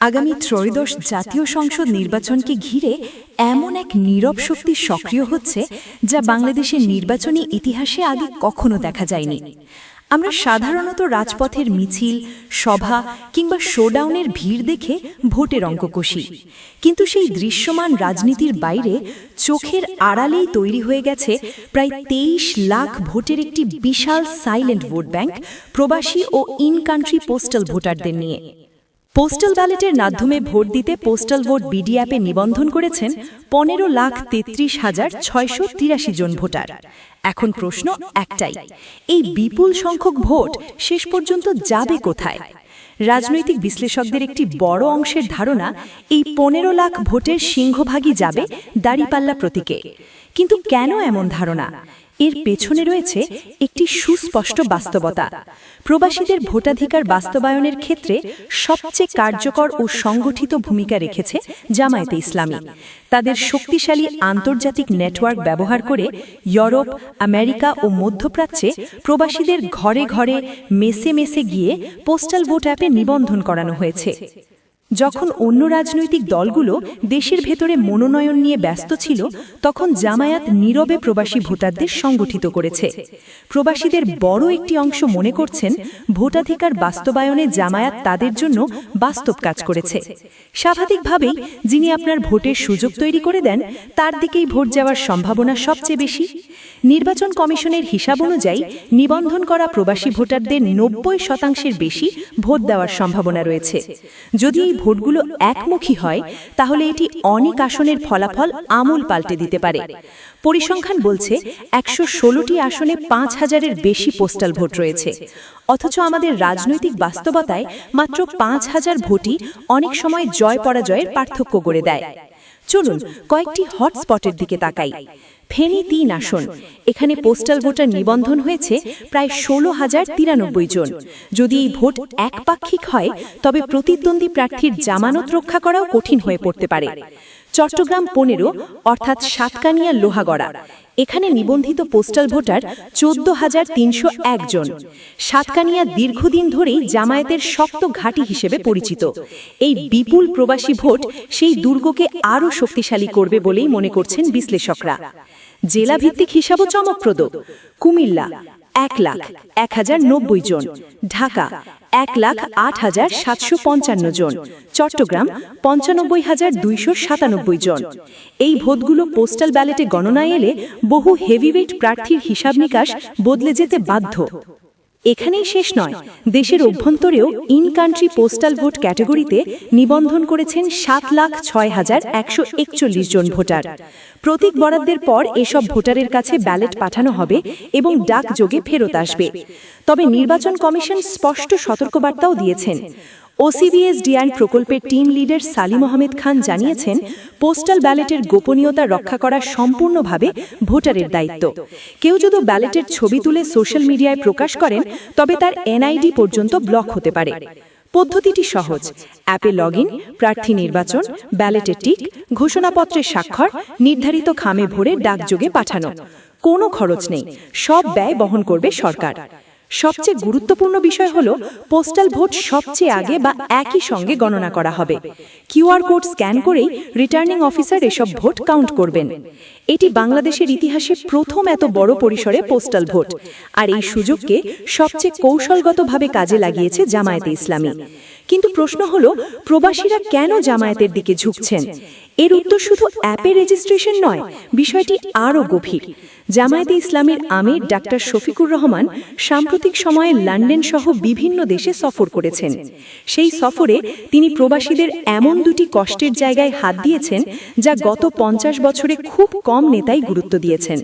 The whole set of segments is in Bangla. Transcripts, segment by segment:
আগামী ত্রয়োদশ জাতীয় সংসদ নির্বাচনকে ঘিরে এমন এক নীরব শক্তি সক্রিয় হচ্ছে যা বাংলাদেশের নির্বাচনী ইতিহাসে আগে কখনো দেখা যায়নি। আমরা সাধারণত রাজপথের মিছিল, সভা কিংবা শোডাউনের ভিড় দেখে ভোটের অঙ্ক কষি। কিন্তু সেই দৃশ্যমান রাজনীতির বাইরে চোখের আড়ালেই তৈরি হয়ে গেছে প্রায় তেইশ লাখ ভোটের একটি বিশাল সাইলেন্ট ভোট ব্যাংক প্রবাসী ও ইন কান্ট্রি পোস্টাল ভোটারদের নিয়ে। পোস্টাল ব্যালেটের মাধ্যমে ভোট দিতে পোস্টাল ভোট বিডি অ্যাপে নিবন্ধন করেছেন পনেরো লাখ তেত্রিশ হাজার ছয়শো তিরাশি জন ভোটার। এখন প্রশ্ন একটাই, এই বিপুল সংখ্যক ভোট শেষ পর্যন্ত যাবে কোথায়? রাজনৈতিক বিশ্লেষকদের একটি বড় অংশের ধারণা, এই পনেরো লাখ ভোটের সিংহভাগই যাবে দাড়িপাল্লা প্রতীকে। কিন্তু কেন এমন ধারণা? এর পেছনে রয়েছে একটি সুস্পষ্ট বাস্তবতা। প্রবাসীদের ভোটাধিকার বাস্তবায়নের ক্ষেত্রে সবচেয়ে কার্যকর ও সংগঠিত ভূমিকা রেখেছে জামায়াতে ইসলামী। তাদের শক্তিশালী আন্তর্জাতিক নেটওয়ার্ক ব্যবহার করে ইউরোপ, আমেরিকা ও মধ্যপ্রাচ্যে প্রবাসীদের ঘরে ঘরে, মেসে মেসে গিয়ে পোস্টাল ভোট অ্যাপে নিবন্ধন করানো হয়েছে। যখন অন্য রাজনৈতিক দলগুলো দেশের ভেতরে মনোনয়ন নিয়ে ব্যস্ত ছিল, তখন জামায়াত নীরবে প্রবাসী ভোটারদের সংগঠিত করেছে। প্রবাসীদের বড় একটি অংশ মনে করছেন, ভোটাধিকার বাস্তবায়নে জামায়াত তাদের জন্য বাস্তব কাজ করেছে। স্বাভাবিকভাবেই যিনি আপনার ভোটের সুযোগ তৈরি করে দেন, তার দিকেই ভোট যাওয়ার সম্ভাবনা সবচেয়ে বেশি। নির্বাচন কমিশনের হিসাব অনুযায়ী নিবন্ধন করা প্রবাসী ভোটারদের নব্বই শতাংশের বেশি ভোট দেওয়ার সম্ভাবনা রয়েছে। যদি ভোটগুলো একমুখী হয়, তাহলে এটি অনেক আসনের ফলাফল আমূল পাল্টে দিতে পারে। পরিসংখ্যান বলছে, একশো ষোলোটি আসনে পাঁচ হাজারের বেশি পোস্টাল ভোট রয়েছে। অথচ আমাদের রাজনৈতিক বাস্তবতায় মাত্র পাঁচ হাজার ভোটই অনেক সময় জয় পরাজয়ের পার্থক্য গড়ে দেয়। চলুন কয়েকটি হটস্পটের দিকে তাকাই। ফেনী তিন আসন। এখানে পোস্টাল ভোটার নিবন্ধন হয়েছে প্রায় ষোলো হাজার তিরানব্বই জন। যদি এই ভোট একপাক্ষিক হয়, তবে প্রতিদ্বন্দ্বী প্রার্থীর জামানত রক্ষা করাও কঠিন হয়ে পড়তে পারে। চট্টগ্রাম পনেরো অর্থাৎ সাতকানিয়া লোহাগড়া। এখানে নিবন্ধিত পোস্টাল ভোটার চোদ্দ হাজার তিনশো জন। সাতকানিয়া দীর্ঘদিন ধরেই জামায়াতের শক্ত ঘাঁটি হিসেবে পরিচিত। এই বিপুল প্রবাসী ভোট সেই দুর্গকে আরও শক্তিশালী করবে বলেই মনে করছেন বিশ্লেষকরা। জেলা ভিত্তিক হিসাবও চমকপ্রদ। কুমিল্লা এক লাখ এক হাজার নব্বই জন। ঢাকা এক লাখ আট হাজার সাতশো পঞ্চান্ন জন। চট্টগ্রাম পঞ্চানব্বই হাজার দুইশো সাতানব্বই জন। এই ভোটগুলো পোস্টাল ব্যালেটে গণনায় এলে বহু হেভিওয়েট প্রার্থীর হিসাব নিকাশ বদলে যেতে বাধ্য। এখানেই শেষ নয়। দেশের অভ্যন্তরেও ইন কান্ট্রি পোস্টাল ভোট ক্যাটাগরিতে নিবন্ধন করেছেন সাত লাখ ছয় হাজার একশো একচল্লিশ জন ভোটার। প্রতীক বরাদ্দের পর এসব ভোটারের কাছে ব্যালেট পাঠানো হবে এবং ডাকযোগে ফেরত আসবে। তবে নির্বাচন কমিশন স্পষ্ট সতর্কবার্তাও দিয়েছেন। ওসিবিএস ডিআইন প্রকল্পের টিম লিডার সালিম আহমেদ খান জানিয়েছেন পোস্টাল ব্যালেটের গোপনীয়তা রক্ষা করা সম্পূর্ণভাবে ভোটারের দায়িত্ব। কেউ যদি ব্যালেটের ছবি তুলে সোশ্যাল মিডিয়ায় প্রকাশ করেন, তবে তার এনআইডি পর্যন্ত ব্লক হতে পারে। পদ্ধতিটি সহজ। অ্যাপে লগ প্রার্থী নির্বাচন ব্যালেটে টিক ঘোষণাপত্রের স্বাক্ষর, নির্ধারিত খামে ভরে ডাকযোগে পাঠানো। কোনো খরচ নেই। সব ব্যয় বহন করবে সরকার। সবচেয়ে গুরুত্বপূর্ণ বিষয় হল পোস্টাল ভোট সবচেয়ে আগে বা একই সঙ্গে গণনা করা হবে। কিউআর কোড স্ক্যান করেই রিটার্নিং অফিসার এসব ভোট কাউন্ট করবেন। এটি বাংলাদেশের ইতিহাসে প্রথম এত বড় পরিসরে পোস্টাল ভোট আর এই সুযোগকে সবচেয়ে কৌশলগতভাবে কাজে লাগিয়েছে জামায়াতে ইসলামী। কিন্তু প্রশ্ন হল, প্রবাসীরা কেন জামায়াতের দিকে ঝুঁকছেন? এর উত্তর শুধু অ্যাপে রেজিস্ট্রেশন নয়, বিষয়টি আরও গভীর। জামায়াতে ইসলামের আমির ডাক্তার শফিকুর রহমান সাম্প্রতিক সময়ে লন্ডন সহ বিভিন্ন দেশে সফর করেছেন। সেই সফরে তিনি প্রবাসীদের এমন দুটি কষ্টের জায়গায় হাত দিয়েছেন, যা গত পঞ্চাশ বছরে খুব কম নেতাই গুরুত্ব দিয়েছেন।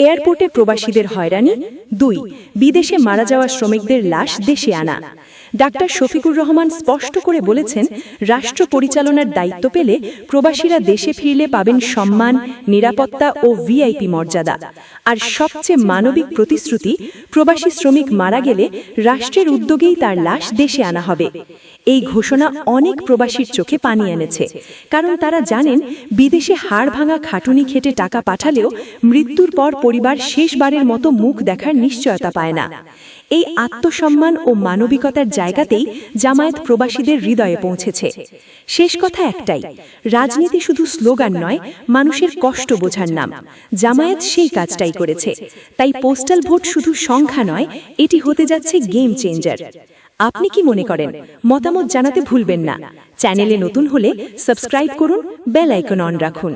এয়ারপোর্টে প্রবাসীদের হয়রানি, দুই, বিদেশে মারা যাওয়া শ্রমিকদের লাশ দেশে আনা। ডাক্তার শফিকুর রহমান স্পষ্ট করে বলেছেন, রাষ্ট্র পরিচালনার দায়িত্ব পেলে প্রবাসীরা দেশে ফিরলে পাবেন সম্মান, নিরাপত্তা ও ভিআইপি মর্যাদা। আর সবচেয়ে মানবিক প্রতিশ্রুতি, প্রবাসী শ্রমিক মারা গেলে রাষ্ট্রের উদ্যোগেই তার লাশ দেশে আনা হবে। এই ঘোষণা অনেক প্রবাসীর চোখে পানি এনেছে, কারণ তারা জানেন, বিদেশে হাড় ভাঙা খাটুনি খেটে টাকা পাঠালেও মৃত্যুর পর পরিবার শেষবারের মতো মুখ দেখার নিশ্চয়তা পায় না। এই আত্মসম্মান ও মানবিকতার জায়গাতেই জামায়াত প্রবাসীদের হৃদয়ে পৌঁছেছে। শেষ কথা একটাই, রাজনীতি শুধু স্লোগান নয়, মানুষের কষ্ট বোঝার নাম। জামায়াত সেই কাজটাই করেছে। তাই পোস্টাল ভোট শুধু সংখ্যা নয়, এটি হতে যাচ্ছে গেম চেঞ্জার আপনি কি মনে করেন? মতামত জানাতে ভুলবেন না। চ্যানেলে নতুন হলে সাবস্ক্রাইব করুন, বেল আইকন অন রাখুন।